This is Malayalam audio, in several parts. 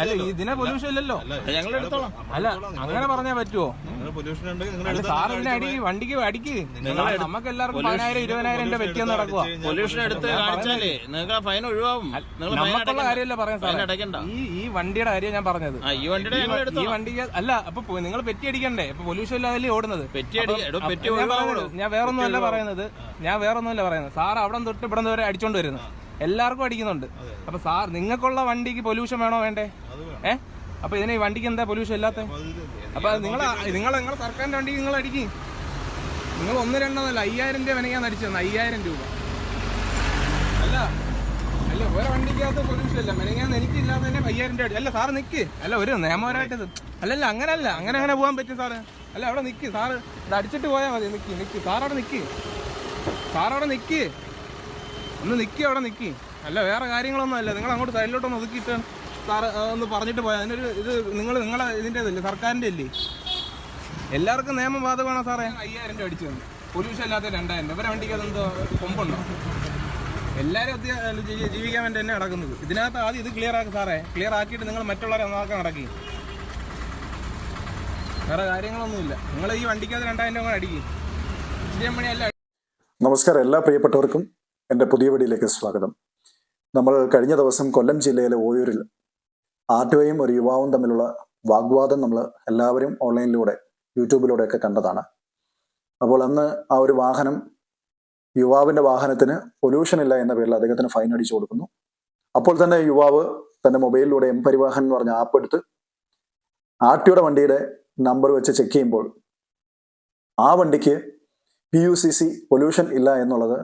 അല്ല ഇതിനെ പൊല്യൂഷൻ ഇല്ലല്ലോ. ഞങ്ങൾ എടുത്തോളാം. അല്ല അങ്ങനെ പറഞ്ഞാ പറ്റുമോ പൊല്യൂഷൻ ഉണ്ടെങ്കിൽ സാർ ഇതിനെ അടി വണ്ടിക്ക് അടിക്ക് നമുക്ക് എല്ലാവർക്കും പതിനായിരം ഇരുപതിനായിരം രൂപ വെക്കാൻ നടക്കുക പൊല്യൂഷൻ എടുത്ത് കാണിച്ചാലേ നിങ്ങൾക്ക് ഫൈൻ ഒഴിവാകും നിങ്ങൾ ഫൈൻ നമുക്കുള്ള കാര്യമല്ല പറയാൻ സാർ ഈ ഈ വണ്ടിയുടെ കാര്യം ഞാൻ പറഞ്ഞത്. ഈ വണ്ടിയുടെ ഈ വണ്ടിക്ക് അല്ല അപ്പൊ നിങ്ങൾ പെറ്റി അടിക്കണ്ടേ? ഇപ്പൊ പൊല്യൂഷൻ ഇല്ലാതെ ഓടുന്നത്. ഞാൻ വേറൊന്നുമല്ല പറയുന്നത്. ഞാൻ വേറൊന്നുമല്ല പറയുന്നത്. സാർ അവിടെ തൊട്ട് ഇവിടെ വരെ അടിച്ചോണ്ട് വരുന്നത് എല്ലാവർക്കും അടിക്കുന്നുണ്ട്. അപ്പൊ സാർ നിങ്ങൾക്കുള്ള വണ്ടിക്ക് പൊല്യൂഷൻ വേണോ വേണ്ടേ? ഏഹ് അപ്പൊ ഇതിന് ഈ വണ്ടിക്ക് എന്താ പൊല്യൂഷൻ ഇല്ലാത്ത? അപ്പൊ നിങ്ങൾ നിങ്ങൾ നിങ്ങളെ സർക്കാരിന്റെ വണ്ടിക്ക് നിങ്ങൾ അടിക്കും. നിങ്ങൾ ഒന്ന് രണ്ടെന്നല്ല അയ്യായിരം രൂപ വേണമെങ്കിൽ അടിച്ചത് അയ്യായിരം രൂപ. അല്ല അല്ല വേറെ വണ്ടിക്കകത്ത് പൊല്യൂഷൻ ഇല്ല. മെനങ്ങാന്ന് എനിക്കില്ലാതെ തന്നെ അയ്യായിരം രൂപ അടിച്ചു അല്ല സാറ് നിക്ക്. അല്ല ഒരു നിയമപരമായിട്ട് അല്ലല്ല അങ്ങനല്ല. അങ്ങനെ അങ്ങനെ പോകാൻ പറ്റും സാറ്. അല്ല അവിടെ നിക്ക്. സാറ് ഇത് അടിച്ചിട്ട് പോയാൽ മതി. നിക്ക് നിക്ക്. സാറവിടെ നിക്ക്. സാറവിടെ നിക്ക്. ഒന്ന് നിൽക്കി അവിടെ നിൽക്കി അല്ല വേറെ കാര്യങ്ങളൊന്നും അല്ല. നിങ്ങൾ അങ്ങോട്ട് സൈഡിലോട്ടൊന്ന് ഒതുക്കിയിട്ട് സാറ് ഒന്ന് പറഞ്ഞിട്ട് പോയാൽ അതിനൊരു ഇത് നിങ്ങൾ നിങ്ങളെ ഇതിന്റെ ഇതല്ലേ സർക്കാരിന്റെ അല്ലേ? എല്ലാവർക്കും നിയമം ബാധകമാണോ സാറേ. അയ്യായിരം രൂപ അടിച്ചു തന്നു. പൊല്യൂഷൻ ഇല്ലാത്ത രണ്ടായിരം രൂപ. ഇവരെ വണ്ടിക്ക് അതെന്തോ കൊമ്പുണ്ടോ? എല്ലാവരും അത്യാവശ്യം ജീവിക്കാൻ വേണ്ടി തന്നെ നടക്കുന്നത്. ഇതിനകത്ത് ആദ്യം ഇത് ക്ലിയർ ആക്കി സാറേ. ക്ലിയർ ആക്കിയിട്ട് നിങ്ങൾ മറ്റുള്ളവരെ ഒന്നാക്കാൻ നടക്കി. വേറെ കാര്യങ്ങളൊന്നുമില്ല നിങ്ങൾ ഈ വണ്ടിക്കകത്ത് രണ്ടായിരം രൂപ അടിക്കും. ഇച്ചിരി പണിയല്ല. നമസ്കാരം. എല്ലാ പ്രിയപ്പെട്ടവർക്കും എന്റെ പുതിയ വീഡിയോയിലേക്ക് സ്വാഗതം. നമ്മൾ കഴിഞ്ഞ ദിവസം കൊല്ലം ജില്ലയിലെ ഓയൂരിൽ ആറ്റുവയും ഒരു യുവാവും തമ്മിലുള്ള വാഗ്വാദം നമ്മൾ എല്ലാവരും ഓൺലൈനിലൂടെ യൂട്യൂബിലൂടെയൊക്കെ കണ്ടതാണ്. അപ്പോൾ അന്ന് ആ ഒരു വാഹനം യുവാവിന്റെ വാഹനത്തിന് പൊല്യൂഷൻ ഇല്ല എന്ന പേരിൽ അദ്ദേഹത്തിന് ഫൈൻ അടിച്ചു കൊടുക്കുന്നു. അപ്പോൾ തന്നെ യുവാവ് തന്റെ മൊബൈലിലൂടെ എം പരിവാഹൻ എന്ന് പറഞ്ഞ ആപ്പ് എടുത്ത് ആർട്ടിയുടെ വണ്ടിയുടെ നമ്പർ വെച്ച് ചെക്ക് ചെയ്യുമ്പോൾ ആ വണ്ടിക്ക് P U C C pollution ഇല്ല എന്നുള്ളത്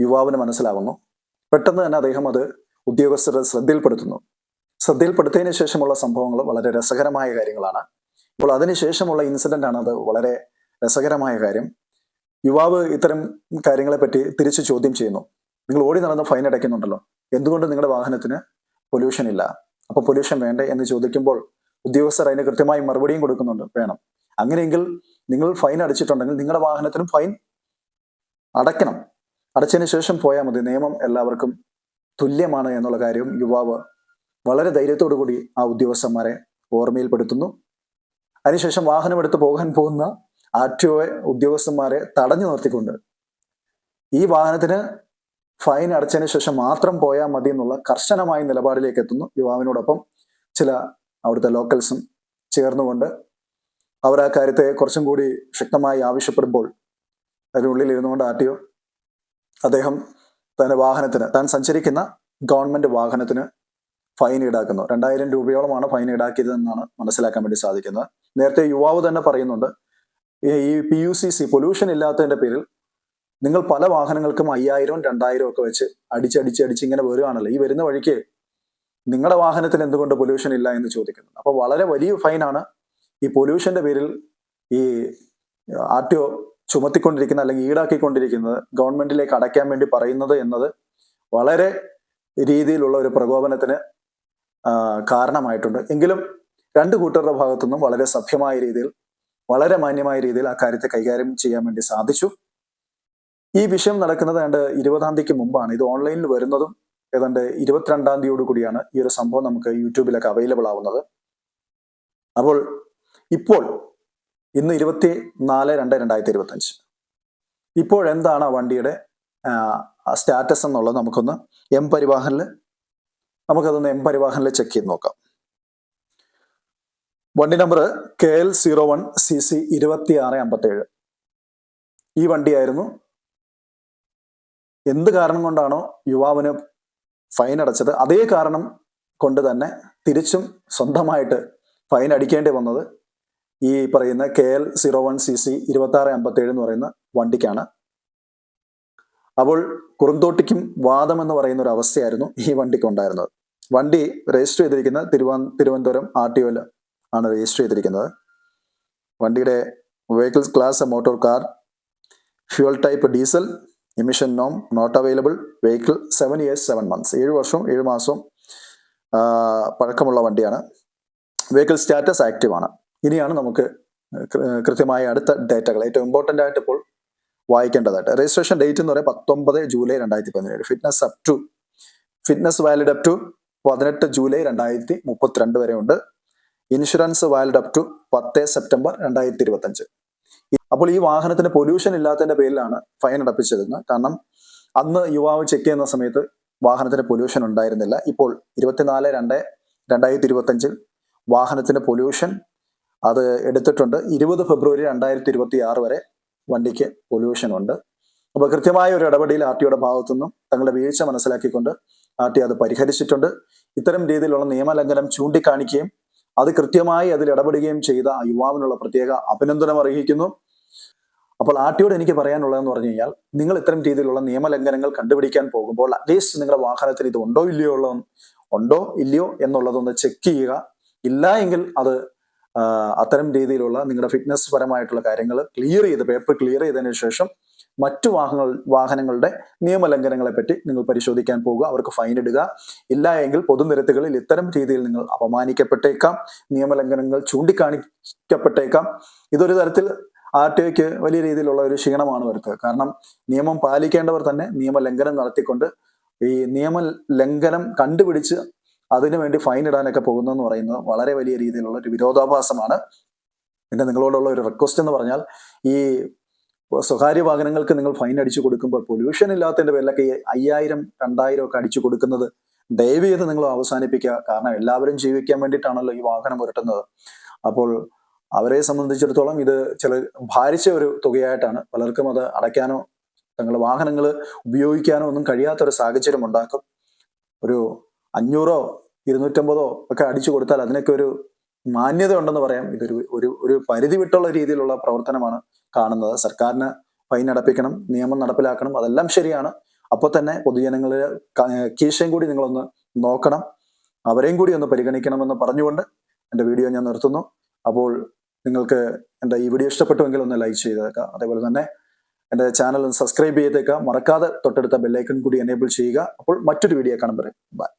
യുവാവിന് മനസ്സിലാവുന്നു. പെട്ടെന്ന് തന്നെ അദ്ദേഹം അത് ഉദ്യോഗസ്ഥരുടെ ശ്രദ്ധയിൽപ്പെടുത്തുന്നു. ശ്രദ്ധയിൽപ്പെടുത്തിയതിന് ശേഷമുള്ള സംഭവങ്ങൾ വളരെ രസകരമായ കാര്യങ്ങളാണ്. അപ്പോൾ അതിനുശേഷമുള്ള ഇൻസിഡന്റ് ആണ് അത് വളരെ രസകരമായ കാര്യം. യുവാവ് ഇത്തരം കാര്യങ്ങളെപ്പറ്റി തിരിച്ചു ചോദ്യം ചെയ്യുന്നു. നിങ്ങൾ ഓടി നടന്ന് ഫൈൻ അടയ്ക്കുന്നുണ്ടല്ലോ. എന്തുകൊണ്ട് നിങ്ങളുടെ വാഹനത്തിന് പൊല്യൂഷൻ ഇല്ല? അപ്പോൾ പൊല്യൂഷൻ വേണ്ടേ എന്ന് ചോദിക്കുമ്പോൾ ഉദ്യോഗസ്ഥർ അതിന് കൃത്യമായി മറുപടിയും കൊടുക്കുന്നുണ്ട്. വേണം. അങ്ങനെയെങ്കിൽ നിങ്ങൾ ഫൈൻ അടിച്ചിട്ടുണ്ടെങ്കിൽ നിങ്ങളുടെ വാഹനത്തിനും ഫൈൻ അടയ്ക്കണം. അടച്ചതിന് ശേഷം പോയാൽ മതി. നിയമം എല്ലാവർക്കും തുല്യമാണ് എന്നുള്ള കാര്യം യുവാവ് വളരെ ധൈര്യത്തോടു കൂടി ആ ഉദ്യോഗസ്ഥന്മാരെ ഓർമ്മയിൽപ്പെടുത്തുന്നു. അതിനുശേഷം വാഹനമെടുത്ത് പോകാൻ പോകുന്ന ആർ ടി ഒ ഉദ്യോഗസ്ഥന്മാരെ തടഞ്ഞു നിർത്തിക്കൊണ്ട് ഈ വാഹനത്തിന് ഫൈൻ അടച്ചതിന് ശേഷം മാത്രം പോയാൽ മതി എന്നുള്ള കർശനമായ നിലപാടിലേക്ക് എത്തുന്നു യുവാവിനോടൊപ്പം ചില അവിടുത്തെ ലോക്കൽസും ചേർന്നുകൊണ്ട്. അവർ ആ കാര്യത്തെ കുറച്ചും കൂടി ശക്തമായി ആവശ്യപ്പെടുമ്പോൾ അതിനുള്ളിൽ ഇരുന്നുകൊണ്ട് ആർ ടി ഒ അദ്ദേഹം തന്റെ വാഹനത്തിന് താൻ സഞ്ചരിക്കുന്ന ഗവൺമെന്റ് വാഹനത്തിന് ഫൈൻ ഈടാക്കുന്നു. രണ്ടായിരം രൂപയോളമാണ് ഫൈൻ ഈടാക്കിയതെന്നാണ് മനസ്സിലാക്കാൻ വേണ്ടി സാധിക്കുന്നത്. നേരത്തെ യുവാവ് തന്നെ പറയുന്നുണ്ട് ഈ- P U C C pollution ഇല്ലാത്തതിന്റെ പേരിൽ നിങ്ങൾ പല വാഹനങ്ങൾക്കും അയ്യായിരവും രണ്ടായിരവും ഒക്കെ വെച്ച് അടിച്ചടിച്ച് അടിച്ച് ഇങ്ങനെ വരികയാണല്ലോ. ഈ വരുന്ന വഴിക്ക് നിങ്ങളുടെ വാഹനത്തിന് എന്തുകൊണ്ട് പൊല്യൂഷൻ ഇല്ല എന്ന് ചോദിക്കുന്നു. അപ്പോൾ വളരെ വലിയ ഫൈനാണ് ഈ പൊല്യൂഷന്റെ പേരിൽ ഈ ആർ ടി ഒ ചുമത്തിക്കൊണ്ടിരിക്കുന്ന അല്ലെങ്കിൽ ഈടാക്കിക്കൊണ്ടിരിക്കുന്നത് ഗവൺമെന്റിലേക്ക് അടയ്ക്കാൻ വേണ്ടി പറയുന്നത് എന്നത് വളരെ രീതിയിലുള്ള ഒരു പ്രകോപനത്തിന് കാരണമായിട്ടുണ്ട്. എങ്കിലും രണ്ട് കൂട്ടരുടെ ഭാഗത്തുനിന്നും വളരെ സഭ്യമായ രീതിയിൽ വളരെ മാന്യമായ രീതിയിൽ ആ കാര്യത്തെ കൈകാര്യം ചെയ്യാൻ വേണ്ടി സാധിച്ചു. ഈ വിഷയം നടക്കുന്നത് ഏതാണ്ട് ഇരുപതാം തീയതിക്ക് മുമ്പാണ്. ഇത് ഓൺലൈനിൽ വരുന്നതും ഏതാണ്ട് ഇരുപത്തിരണ്ടാം തീയതിയോട് കൂടിയാണ് ഈ ഒരു സംഭവം നമുക്ക് യൂട്യൂബിലൊക്കെ അവൈലബിൾ ആവുന്നത്. അപ്പോൾ ഇപ്പോൾ ഇന്ന് ഇരുപത്തി നാല് രണ്ട് രണ്ടായിരത്തി ഇരുപത്തി അഞ്ച് ഇപ്പോൾ എന്താണ് ആ വണ്ടിയുടെ സ്റ്റാറ്റസ് എന്നുള്ളത് നമുക്കൊന്ന് എം പരിവാഹനിൽ നമുക്കതൊന്ന് എം പരിവാഹനിൽ ചെക്ക് ചെയ്ത് നോക്കാം. വണ്ടി number K L zero one C C ഇരുപത്തി ആറ് അമ്പത്തി ഏഴ് ഈ വണ്ടിയായിരുന്നു. എന്ത് കാരണം കൊണ്ടാണോ യുവാവിന് ഫൈൻ അടച്ചത്? അതേ കാരണം കൊണ്ട് തന്നെ തിരിച്ചും സ്വന്തമായിട്ട് ഫൈൻ അടിക്കേണ്ടി വന്നത് ഈ പറയുന്ന K L zero one C C ഇരുപത്തി ആറ് അമ്പത്തി ഏഴ് എന്ന് പറയുന്ന വണ്ടിക്കാണ്. അപ്പോൾ കുറുന്തോട്ടിക്കും വാദം എന്ന് പറയുന്ന ഒരു അവസ്ഥയായിരുന്നു ഈ വണ്ടിക്ക് ഉണ്ടായിരുന്നത്. വണ്ടി രജിസ്റ്റർ ചെയ്തിരിക്കുന്ന തിരുവ തിരുവനന്തപുരം ആർ ടി ഒയിൽ ആണ് രജിസ്റ്റർ ചെയ്തിരിക്കുന്നത്. വണ്ടിയുടെ vehicles class motor car fuel type diesel emission Noam not available vehicle seven years seven months ഏഴ് വർഷവും ഏഴ് മാസവും പഴക്കമുള്ള വണ്ടിയാണ്. വെഹിക്കിൾ സ്റ്റാറ്റസ് ആക്റ്റീവ് ആണ്. ഇനിയാണ് നമുക്ക് കൃത്യമായ അടുത്ത ഡേറ്റകൾ. ഏറ്റവും ഇമ്പോർട്ടന്റ് ആയിട്ട് ഇപ്പോൾ വായിക്കേണ്ടതായിട്ട് രജിസ്ട്രേഷൻ ഡേറ്റ് എന്ന് പറയുന്നത് പത്തൊമ്പത് ജൂലൈ രണ്ടായിരത്തി പതിനേഴ് fitness up to fitness valid up to പതിനെട്ട് ജൂലൈ രണ്ടായിരത്തി മുപ്പത്തിരണ്ട് വരെ ഉണ്ട് ഇൻഷുറൻസ് വാലിഡ് അപ് ടു പത്ത് സെപ്റ്റംബർ രണ്ടായിരത്തി ഇരുപത്തഞ്ച് അപ്പോൾ ഈ വാഹനത്തിന് പൊല്യൂഷൻ ഇല്ലാത്തതിന്റെ പേരിലാണ് ഫൈൻ അടപ്പിച്ചിരുന്നത് കാരണം അന്ന് യുവാവ് ചെക്ക് ചെയ്യുന്ന സമയത്ത് വാഹനത്തിന് പൊല്യൂഷൻ ഉണ്ടായിരുന്നില്ല. ഇപ്പോൾ ഇരുപത്തിനാല് രണ്ട് രണ്ടായിരത്തി ഇരുപത്തഞ്ചിൽ വാഹനത്തിന് പൊല്യൂഷൻ അത് എടുത്തിട്ടുണ്ട്. ഇരുപത് ഫെബ്രുവരി രണ്ടായിരത്തി ഇരുപത്തി ആറ് വരെ വണ്ടിക്ക് പൊല്യൂഷൻ ഉണ്ട്. അപ്പോൾ കൃത്യമായ ഒരു ഇടപെടിയിൽ ആർ ടിയുടെ ഭാഗത്തുനിന്നും തങ്ങളുടെ വീഴ്ച മനസ്സിലാക്കിക്കൊണ്ട് ആർ ടി അത് പരിഹരിച്ചിട്ടുണ്ട്. ഇത്തരം രീതിയിലുള്ള നിയമലംഘനം ചൂണ്ടിക്കാണിക്കുകയും അത് കൃത്യമായി അതിൽ ഇടപെടുകയും ചെയ്ത യുവാവിനുള്ള പ്രത്യേക അഭിനന്ദനം അർഹിക്കുന്നു. അപ്പോൾ ആർ ടിയോട് എനിക്ക് പറയാനുള്ളതെന്ന് പറഞ്ഞു കഴിഞ്ഞാൽ നിങ്ങൾ ഇത്തരം രീതിയിലുള്ള നിയമലംഘനങ്ങൾ കണ്ടുപിടിക്കാൻ പോകുമ്പോൾ അറ്റ്ലീസ്റ്റ് നിങ്ങളുടെ വാഹനത്തിൽ ഇത് ഉണ്ടോ ഇല്ലയോ ഉള്ള ഉണ്ടോ ഇല്ലയോ എന്നുള്ളതൊന്ന് ചെക്ക് ചെയ്യുക. ഇല്ല എങ്കിൽ അത് അത്തരം രീതിയിലുള്ള നിങ്ങളുടെ ഫിറ്റ്നസ് പരമായിട്ടുള്ള കാര്യങ്ങൾ ക്ലിയർ ചെയ്ത് പേപ്പർ ക്ലിയർ ചെയ്തതിന് ശേഷം മറ്റു വാഹനങ്ങൾ വാഹനങ്ങളുടെ നിയമലംഘനങ്ങളെ പറ്റി നിങ്ങൾ പരിശോധിക്കാൻ പോകുക അവർക്ക് ഫൈൻ ഇടുക. ഇല്ല എങ്കിൽ പൊതുനിരത്തുകളിൽ ഇത്തരം രീതിയിൽ നിങ്ങൾ അപമാനിക്കപ്പെട്ടേക്കാം നിയമലംഘനങ്ങൾ ചൂണ്ടിക്കാണിക്കപ്പെട്ടേക്കാം. ഇതൊരു തരത്തിൽ ആർ ടി ഒക്ക് വലിയ രീതിയിലുള്ള ഒരു ക്ഷീണമാണ് വരുത്തുക. കാരണം നിയമം പാലിക്കേണ്ടവർ തന്നെ നിയമലംഘനം നടത്തിക്കൊണ്ട് ഈ നിയമ ലംഘനം കണ്ടുപിടിച്ച് അതിനുവേണ്ടി ഫൈൻ ഇടാനൊക്കെ പോകുന്നതെന്ന് പറയുന്നത് വളരെ വലിയ രീതിയിലുള്ള ഒരു വിരോധാഭാസമാണ്. പിന്നെ നിങ്ങളോടുള്ള ഒരു റിക്വസ്റ്റ് എന്ന് പറഞ്ഞാൽ ഈ സ്വകാര്യ വാഹനങ്ങൾക്ക് നിങ്ങൾ ഫൈൻ അടിച്ചു കൊടുക്കുമ്പോൾ പൊല്യൂഷൻ ഇല്ലാത്തതിന്റെ പേരിലൊക്കെ ഈ അയ്യായിരം രണ്ടായിരം ഒക്കെ അടിച്ചു കൊടുക്കുന്നത് ദയവ് ചെയ്ത് നിങ്ങൾ അവസാനിപ്പിക്കുക. കാരണം എല്ലാവരും ജീവിക്കാൻ വേണ്ടിയിട്ടാണല്ലോ ഈ വാഹനം ഉരുട്ടുന്നത്. അപ്പോൾ അവരെ സംബന്ധിച്ചിടത്തോളം ഇത് ചില ഭാരിച്ച ഒരു തുകയായിട്ടാണ് പലർക്കും അത് അടയ്ക്കാനോ തങ്ങളുടെ വാഹനങ്ങൾ ഉപയോഗിക്കാനോ ഒന്നും കഴിയാത്തൊരു സാഹചര്യം ഉണ്ടാക്കും. ഒരു അഞ്ഞൂറോ ഇരുന്നൂറ്റമ്പതോ ഒക്കെ അടിച്ചു കൊടുത്താൽ അതിനൊക്കെ ഒരു മാന്യത ഉണ്ടെന്ന് പറയാം. ഇതൊരു ഒരു ഒരു പരിധി വിട്ടുള്ള രീതിയിലുള്ള പ്രവർത്തനമാണ് കാണുന്നത്. സർക്കാരിന് ഫൈൻ അടപ്പിക്കണം നിയമം നടപ്പിലാക്കണം അതെല്ലാം ശരിയാണ്. അപ്പോൾ തന്നെ പൊതുജനങ്ങളെ കീശയും കൂടി നിങ്ങളൊന്ന് നോക്കണം. അവരെയും കൂടി ഒന്ന് പരിഗണിക്കണമെന്ന് പറഞ്ഞുകൊണ്ട് എന്റെ വീഡിയോ ഞാൻ നിർത്തുന്നു. അപ്പോൾ നിങ്ങൾക്ക് എന്റെ ഈ വീഡിയോ ഇഷ്ടപ്പെട്ടുവെങ്കിൽ ഒന്ന് ലൈക്ക് ചെയ്തേക്കാം അതേപോലെ തന്നെ എന്റെ ചാനൽ ഒന്ന് സബ്സ്ക്രൈബ് ചെയ്തേക്കാം മറക്കാതെ തൊട്ടടുത്ത ബെല്ലൈക്കൺ കൂടി എനേബിൾ ചെയ്യുക. അപ്പോൾ മറ്റൊരു വീഡിയോ കാണുമ്പോൾ ബൈ.